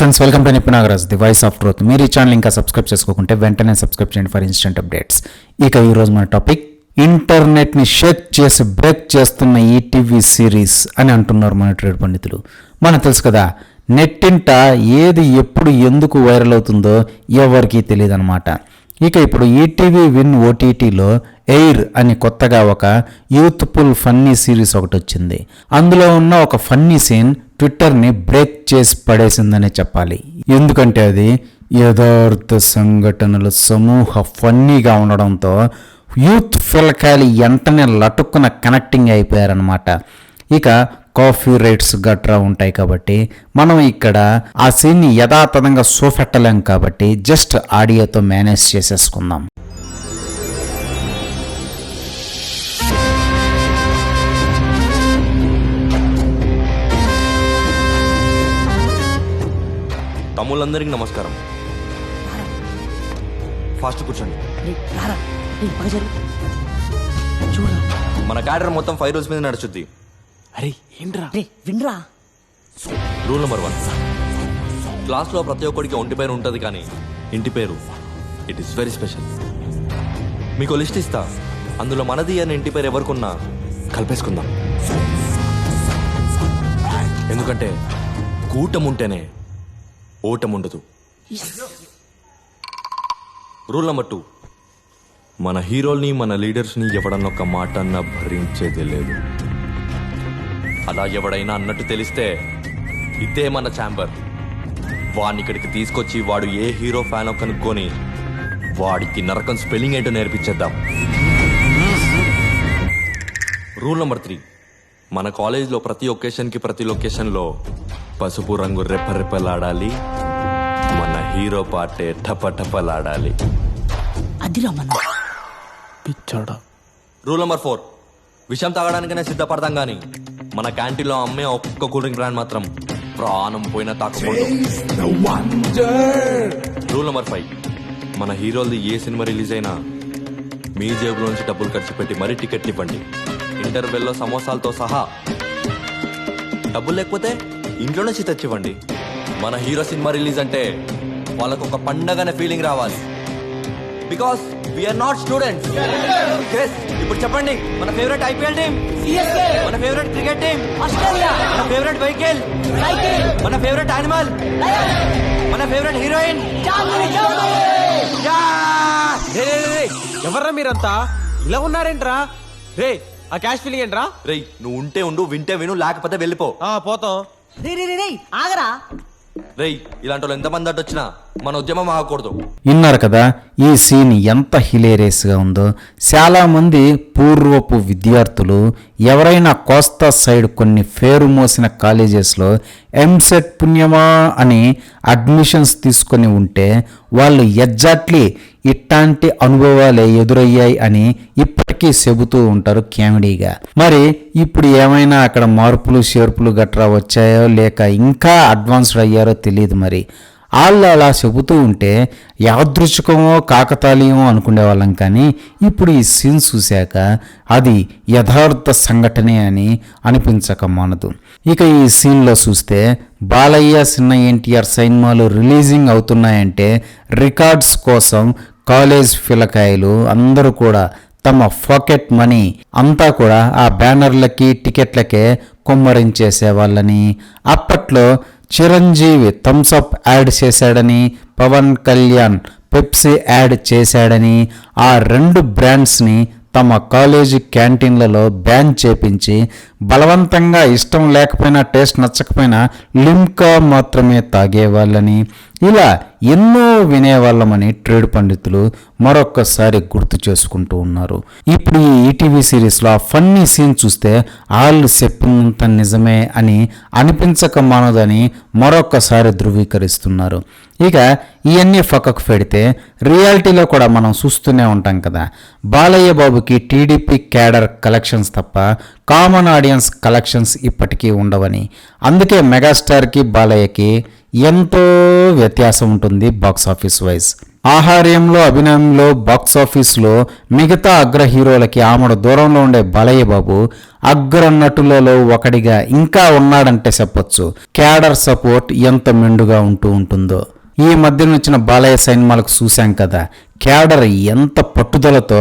Friends welcome to Nippu Nagaraj the voice of truth మీరు ఈ channel ఇంకా subscribe చేసుకోకుంటే వెంటనే సబ్స్క్రైబ్ చేయండి ఫర్ ఇన్స్టెంట్ అప్డేట్స్ ఇక ఈరోజు మన టాపిక్ ఇంటర్నెట్ని షేక్ చేసి బ్రేక్ చేస్తున్న ఈటీవీ సిరీస్ అని అంటున్నారు మన ట్రేడ్ పండితులు. మనకు తెలుసు కదా నెట్టింట ఏది ఎప్పుడు ఎందుకు వైరల్ అవుతుందో ఎవరికీ తెలియదు అనమాట ఇక ఇప్పుడు ఈటీవీ విన్ ఓటీటీలో ఎయిర్ అని కొత్తగా ఒక యూత్ఫుల్ ఫన్నీ సిరీస్ ఒకటి వచ్చింది. అందులో ఉన్న ఒక ఫన్నీ సీన్ ట్విట్టర్ని బ్రేక్ చేసి పడేసిందనే చెప్పాలి. ఎందుకంటే అది యథార్థ సంఘటనలు సమూహ ఫన్నీగా ఉండడంతో యూత్ పిల్లకాయలు వెంటనే లటుక్కున కనెక్టింగ్ అయిపోయారనమాట ఇక కాఫీ రేట్స్ గట్రా ఉంటాయి కాబట్టి మనం ఇక్కడ ఆ సీన్ని యథాతథంగా సోఫెట్టలేం కాబట్టి జస్ట్ ఆడియోతో మేనేజ్ చేసేసుకుందాం. తమ్ముళ్ళందరికీ నమస్కారం. ఫాస్ట్ కూర్చోండి. మన క్యాడర్ మొత్తం ఫైవ్ రూల్స్ మీద నడుచుద్ది. అరే ఏంట్రా? రే వినరా. రూల్ నెంబర్ వన్ క్లాస్లో ప్రతి ఒక్కడికి ఒంటి పేరు ఉంటుంది కానీ ఇంటి పేరు ఇట్ ఈస్ వెరీ స్పెషల్ మీకు లిస్ట్ ఇస్తా. అందులో మనది అని ఇంటి పేరు ఎవరికున్నా కలిపేసుకుందాం. ఎందుకంటే కూటం ఉంటేనే ఓటముండదు. రూల్ నెంబర్ టూ మన హీరోల్ని మన లీడర్స్ని ఎవడన్నా ఒక మాట అన్నా భరించేది లేదు. అలా ఎవడైనా అన్నట్టు తెలిస్తే ఇదే మన ఛాంబర్. వాడిని ఇక్కడికి తీసుకొచ్చి వాడు ఏ హీరో ఫ్యానో కనుక్కొని వాడికి నరకం స్పెల్లింగ్ ఏంటో నేర్పించేద్దాం. రూల్ నెంబర్ త్రీ మన కాలేజ్లో ప్రతి ఒకేషన్కి ప్రతి లొకేషన్లో పసుపు రంగు రెప్పరెప్పలాడాలి. మన హీరో పాటే టపటపలాడాలి. మన. పిచ్చాడా. రూల్ నెంబర్ ఫోర్ విషం తాగడానికనే సిద్ధపడతాం కానీ మన క్యాంటీన్లో అమ్మే ఒక్క కూల్ డ్రింక్ బ్రాండ్ మాత్రం ప్రాణం పోయినా రూల్ నెంబర్ ఫైవ్ మన హీరోలది ఏ సినిమా రిలీజ్ అయినా మీ జేబులో నుంచి డబ్బులు ఖర్చు పెట్టి మరీ టికెట్లు ఇవ్వండి. ఇంటర్వెల్లో సమోసాలతో సహా. డబ్బులు లేకపోతే ఇంట్లో నుంచి తెచ్చివ్వండి మన హీరో సినిమా రిలీజ్ అంటే వాళ్ళకు ఒక పండగనే ఫీలింగ్ రావాలి. Because we are not students ఇప్పుడు చెప్పండి మన ఫేవరెట్ ఐపీఎల్ టీం మన ఫేవరెట్ క్రికెట్ టీం ఆస్ట్రేలియా. మన ఫేవరెట్ వెహికల్ మన ఫేవరెట్ యానిమల్ మన ఫేవరెట్ హీరోయిన్ ఎవర్రా మీరంతా? ఇలా ఉన్నారేంట్రా? రే ఆ క్యాష్ ఫీలింగ్ ఏంట్రా? రేయ్ నువ్వు ఉంటే ఉండు వింటే విను లేకపోతే వెళ్ళిపో. ఆ పోతాం. రే రే రే రే ఆగరా. రేయ్ ఇలాంటి వాళ్ళు ఎంతమంది అడ్డు వచ్చినా మన ఉద్యమం ఆగకూడదు. విన్నారు కదా ఈ సీన్ ఎంత హిలేరియస్గా ఉందో. చాలామంది పూర్వపు విద్యార్థులు ఎవరైనా కోస్తా సైడ్ కొన్ని పేరు మోసిన కాలేజెస్లో ఎంసెట్ పుణ్యమా అని అడ్మిషన్స్ తీసుకొని ఉంటే వాళ్ళు ఎగ్జాక్ట్లీ ఇట్లాంటి అనుభవాలే ఎదురయ్యాయి అని ఇప్పటికీ చెబుతూ ఉంటారు కామెడీగా మరి ఇప్పుడు ఏమైనా అక్కడ మార్పులు చేర్పులు గట్రా వచ్చాయో లేక ఇంకా అడ్వాన్స్డ్ అయ్యారో తెలియదు మరి. వాళ్ళు అలా చెబుతూ ఉంటే యాదృచ్ఛికమో కాకతాళీయమో అనుకునే వాళ్ళం కానీ ఇప్పుడు ఈ సీన్ చూశాక అది యథార్థ సంఘటనే అని అనిపించక మానదు. ఇక ఈ సీన్లో చూస్తే బాలయ్య చిన్న ఎన్టీఆర్ సినిమాలు రిలీజింగ్ అవుతున్నాయంటే రికార్డ్స్ కోసం కాలేజ్ పిల్లకాయలు అందరూ కూడా తమ పాకెట్ మనీ అంతా కూడా ఆ బ్యానర్లకి టికెట్లకే కుమ్మరించేసేవాళ్ళని. అప్పట్లో చిరంజీవి థమ్సప్ యాడ్ చేశాడని పవన్ కళ్యాణ్ పెప్సీ యాడ్ చేశాడని ఆ రెండు బ్రాండ్స్ని తమ కాలేజీ క్యాంటీన్లలో బ్యాన్ చేపించి బలవంతంగా ఇష్టం లేకపోయినా టేస్ట్ నచ్చకపోయినా లిమ్కా మాత్రమే తాగేవాళ్ళని ఇలా ఎన్నో వినేవాళ్ళమని ట్రేడ్ పండితులు మరొక్కసారి గుర్తు చేసుకుంటూ ఉన్నారు. ఇప్పుడు ఈ ఈటీవీ సిరీస్లో ఆ ఫన్నీ సీన్ చూస్తే వాళ్ళు చెప్పినంత నిజమే అని అనిపించక మానదని మరొక్కసారి ధృవీకరిస్తున్నారు. ఇక ఇవన్నీ పక్కకు పెడితే రియాలిటీలో కూడా మనం చూస్తూనే ఉంటాం కదా. బాలయ్య బాబుకి టీడీపీ క్యాడర్ కలెక్షన్స్ తప్ప కామన్ ఆడియన్స్ కలెక్షన్స్ ఇప్పటికీ ఉండవని. అందుకే మెగాస్టార్కి బాలయ్యకి ఎంతో వ్యత్యాసం ఉంటుంది బాక్స్ ఆఫీస్ వైజ్. ఆహార్యంలో అభినయంలో బాక్స్ ఆఫీస్లో మిగతా అగ్ర హీరోలకి ఆమడ దూరంలో ఉండే బాలయ్య బాబు అగ్ర నటులలో ఒకడిగా ఇంకా ఉన్నాడంటే చెప్పొచ్చు. క్యాడర్ సపోర్ట్ ఎంత మెండుగా ఉంటూ ఉంటుందో. ఈ మధ్యన వచ్చిన బాలయ్య సినిమాలకు చూశాం కదా. క్యాడర్ ఎంత పట్టుదలతో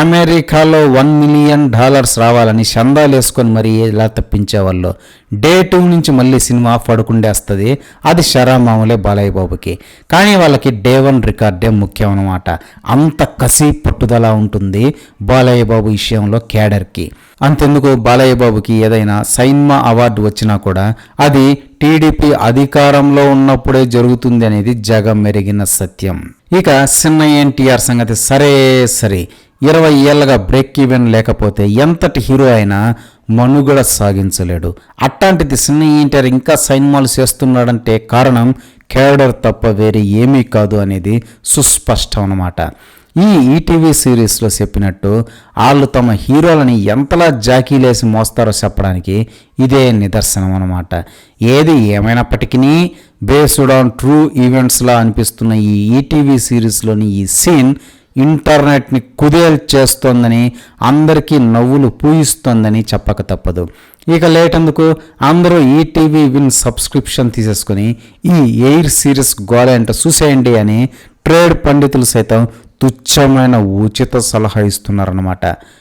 అమెరికాలో వన్ మిలియన్ డాలర్స్ రావాలని చందాలు వేసుకొని మరీ ఇలా తప్పించేవాళ్ళు? డే టూ నుంచి మళ్ళీ సినిమా పడుకుండేస్తుంది. అది శరామాములే బాలయ్య బాబుకి కానీ వాళ్ళకి డే వన్ రికార్డే ముఖ్యం అన్నమాట అంత కసి పట్టుదల ఉంటుంది బాలయ్య బాబు విషయంలో క్యాడర్కి. అంతెందుకు బాలయ్య బాబుకి ఏదైనా సైన్మా అవార్డు వచ్చినా కూడా అది టీడీపీ అధికారంలో ఉన్నప్పుడే జరుగుతుంది అనేది జగం మెరిగిన సత్యం. ఇక చిన్న ఎన్టీఆర్ సంగతి సరే సరే. ఇరవై ఏళ్ళగా బ్రేక్ ఈవెన్ లేకపోతే ఎంతటి హీరో అయినా మనుగడ సాగించలేడు. అట్లాంటిది చిన్న ఎన్టీఆర్ ఇంకా సైన్మాలు చేస్తున్నాడంటే కారణం కేడర్ తప్ప వేరే ఏమీ కాదు అనేది సుస్పష్టం అనమాట ఈ ఈటీవీ సిరీస్లో చెప్పినట్టు వాళ్ళు తమ హీరోలని ఎంతలా జాకీలేసి మోస్తారో చెప్పడానికి ఇదే నిదర్శనం అనమాట ఏది ఏమైనప్పటికీ బేస్డ్ ఆన్ ట్రూ ఈవెంట్స్లా అనిపిస్తున్న ఈ ఈటీవీ సిరీస్లోని ఈ సీన్ ఇంటర్నెట్ని కుదేల్ చేస్తోందని అందరికీ నవ్వులు పూయిస్తోందని చెప్పక తప్పదు. ఇక లేటందుకు? అందరూ ఈటీవీ విన్ సబ్స్క్రిప్షన్ తీసేసుకుని ఈ ఎయిర్ సిరీస్ గోడంట చూసేయండి అని ట్రేడ్ పండితులు సైతం తుచ్చమైన ఉచిత సలహా ఇస్తున్నారన్నమాట.